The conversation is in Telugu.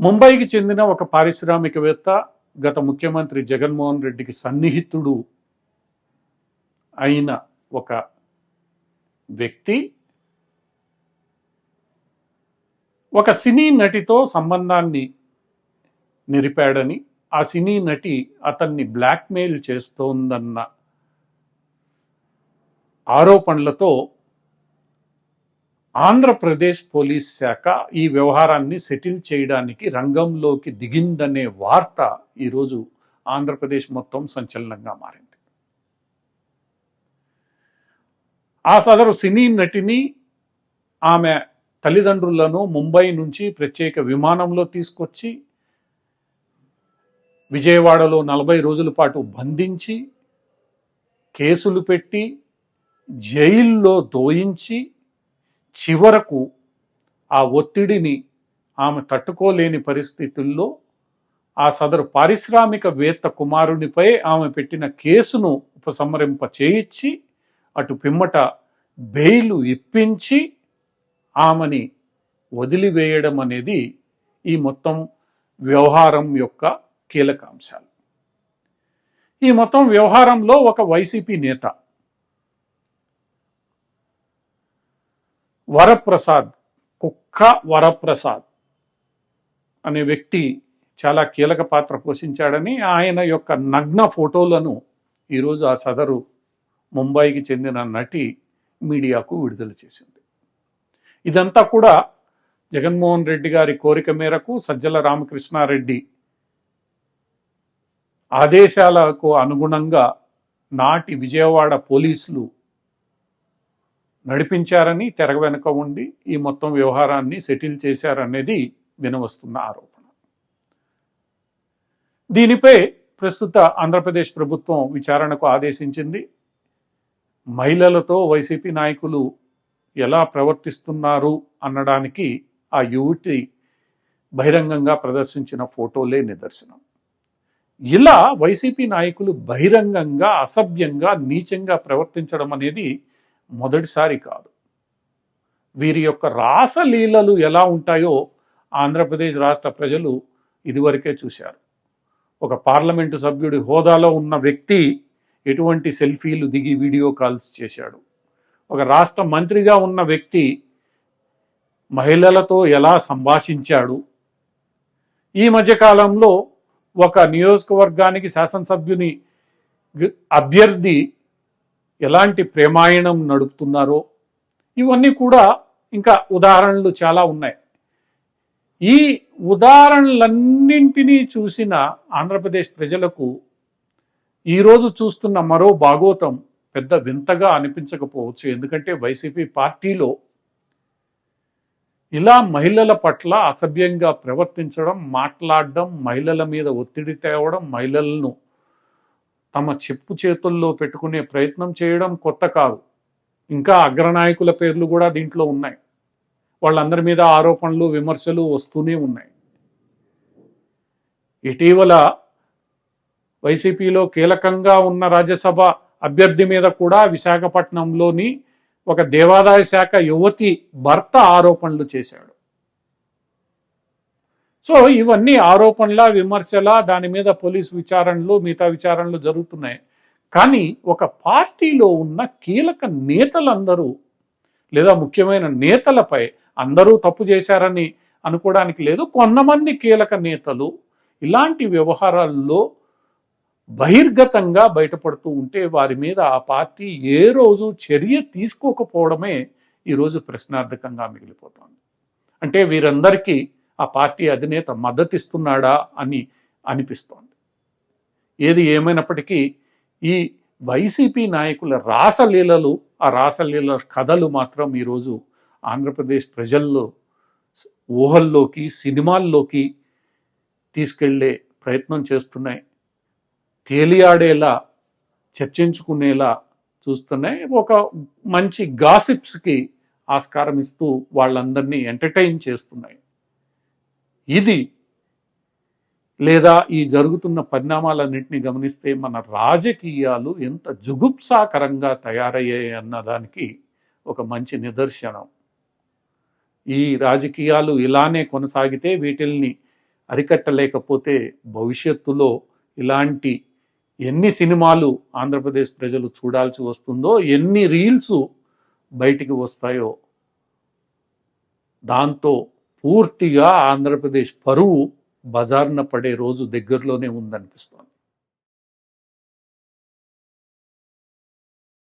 ముంబైకి చెందిన ఒక పారిశ్రామికవేత్త గత ముఖ్యమంత్రి జగన్మోహన్ రెడ్డికి సన్నిహితుడు అయిన ఒక వ్యక్తి ఒక సినీ నటితో సంబంధాన్ని నిరిపాడని ఆ సినీ నటి అతన్ని బ్లాక్మెయిల్ చేస్తోందన్న ఆరోపణలతో ఆంధ్రప్రదేశ్ పోలీస్ శాఖ ఈ వ్యవహారాన్ని సెటిల్ చేయడానికి రంగంలోకి దిగిందనే వార్త ఈరోజు ఆంధ్రప్రదేశ్ మొత్తం సంచలనంగా మారింది. ఆ సదరు సినీ నటిని ఆమె తల్లిదండ్రులను ముంబై నుంచి ప్రత్యేక విమానంలో తీసుకొచ్చి విజయవాడలో నలభై రోజుల పాటు బంధించి కేసులు పెట్టి జైల్లో దోయించి చివరకు ఆ ఒత్తిడిని ఆమె తట్టుకోలేని పరిస్థితుల్లో ఆ సదరు పారిశ్రామికవేత్త కుమారునిపై ఆమె పెట్టిన కేసును ఉపసంహరింప చేయించి అటు పిమ్మట బెయిలు ఇప్పించి ఆమెని వదిలివేయడం అనేది ఈ మొత్తం వ్యవహారం యొక్క కీలక అంశాలు. ఈ మొత్తం వ్యవహారంలో ఒక వైసీపీ నేత వరప్రసాద్ కుక్క వరప్రసాద్ అనే వ్యక్తి చాలా కీలక పాత్ర పోషించాడని ఆయన యొక్క నగ్న ఫోటోలను ఈరోజు ఆ సదరు ముంబైకి చెందిన నటి మీడియాకు విడుదల చేసింది. ఇదంతా కూడా జగన్మోహన్ రెడ్డి గారి కోరిక మేరకు సజ్జల రామకృష్ణారెడ్డి ఆదేశాలకు అనుగుణంగా నాటి విజయవాడ పోలీసులు నడిపించారని తెరగ వెనుక ఉండి ఈ మొత్తం వ్యవహారాన్ని సెటిల్ చేశారనేది వినవస్తున్న ఆరోపణ. దీనిపై ప్రస్తుత ఆంధ్రప్రదేశ్ ప్రభుత్వం విచారణకు ఆదేశించింది. మహిళలతో వైసీపీ నాయకులు ఎలా ప్రవర్తిస్తున్నారు అనడానికి ఆ యువతి బహిరంగంగా ప్రదర్శించిన ఫోటోలే నిదర్శనం. ఇలా వైసీపీ నాయకులు బహిరంగంగా అసభ్యంగా నీచంగా ప్రవర్తించడం అనేది మొదటిసారి కాదు. వీరి యొక్క రాసలీలలు ఎలా ఉంటాయో ఆంధ్రప్రదేశ్ రాష్ట్ర ప్రజలు ఇదివరకే చూశారు. ఒక పార్లమెంటు సభ్యుడి హోదాలో ఉన్న వ్యక్తి ఎటువంటి సెల్ఫీలు దిగి వీడియో కాల్స్ చేశాడు. ఒక రాష్ట్ర మంత్రిగా ఉన్న వ్యక్తి మహిళలతో ఎలా సంభాషించాడు. ఈ మధ్యకాలంలో ఒక నియోజకవర్గానికి శాసనసభ్యుని అభ్యర్థి ఎలాంటి ప్రేమాయణం నడుపుతున్నారో ఇవన్నీ కూడా ఇంకా ఉదాహరణలు చాలా ఉన్నాయి. ఈ ఉదాహరణలన్నింటినీ చూసిన ఆంధ్రప్రదేశ్ ప్రజలకు ఈరోజు చూస్తున్న మరో భాగోతం పెద్ద వింతగా అనిపించకపోవచ్చు. ఎందుకంటే వైసీపీ పార్టీలో ఇలా మహిళల పట్ల అసభ్యంగా ప్రవర్తించడం మాట్లాడడం మహిళల మీద ఒత్తిడి తేవడం మహిళలను తమ చెప్పు చేతుల్లో పెట్టుకునే ప్రయత్నం చేయడం కొత్త కాదు. ఇంకా అగ్రనాయకుల పేర్లు కూడా దీంట్లో ఉన్నాయి. వాళ్ళందరి మీద ఆరోపణలు విమర్శలు వస్తూనే ఉన్నాయి. ఇటీవల వైసీపీలో కీలకంగా ఉన్న రాజ్యసభ అభ్యర్థి మీద కూడా విశాఖపట్నంలోని ఒక దేవాదాయ శాఖ యువతి భర్త ఆరోపణలు చేశాడు. సో ఇవన్నీ ఆరోపణల విమర్శల దాని మీద పోలీసు విచారణలు మిగతా విచారణలు జరుగుతున్నాయి. కానీ ఒక పార్టీలో ఉన్న కీలక నేతలందరూ లేదా ముఖ్యమైన నేతలపై అందరూ తప్పు చేశారని అనుకోవడానికి లేదు. కొంతమంది కీలక నేతలు ఇలాంటి వ్యవహారాల్లో బహిర్గతంగా బయటపడుతూ ఉంటే వారి మీద ఆ పార్టీ ఏ రోజు చర్య తీసుకోకపోవడమే ఈరోజు ప్రశ్నార్థకంగా మిగిలిపోతుంది. అంటే వీరందరికీ ఆ పార్టీ అధినేత మద్దతిస్తున్నాడా అని అనిపిస్తోంది. ఏది ఏమైనప్పటికీ ఈ వైసీపీ నాయకుల రాసలీలలు ఆ రాసలీల కథలు మాత్రం ఈరోజు ఆంధ్రప్రదేశ్ ప్రజల్లో ఊహల్లోకి సినిమాల్లోకి తీసుకెళ్ళే ప్రయత్నం చేస్తున్నాయి. తేలియాడేలా చర్చించుకునేలా చూస్తున్నాయి. ఒక మంచి గాసిప్స్కి ఆస్కారం ఇస్తూ వాళ్ళందరినీ ఎంటర్టైన్ చేస్తున్నాయి. ఇది లేదా ఈ జరుగుతున్న పరిణామాలన్నింటినీ గమనిస్తే మన రాజకీయాలు ఎంత జుగుప్సాకరంగా తయారయ్యాయి అన్నదానికి ఒక మంచి నిదర్శనం. ఈ రాజకీయాలు ఇలానే కొనసాగితే వీటిల్ని అరికట్టలేకపోతే భవిష్యత్తులో ఇలాంటి ఎన్ని సినిమాలు ఆంధ్రప్రదేశ్ ప్రజలు చూడాల్సి వస్తుందో ఎన్ని రీల్స్ బయటికి వస్తాయో దాంతో పూర్తిగా ఆంధ్రప్రదేశ్ పరువు బజార్న పడే రోజు దగ్గరలోనే ఉందనిపిస్తోంది.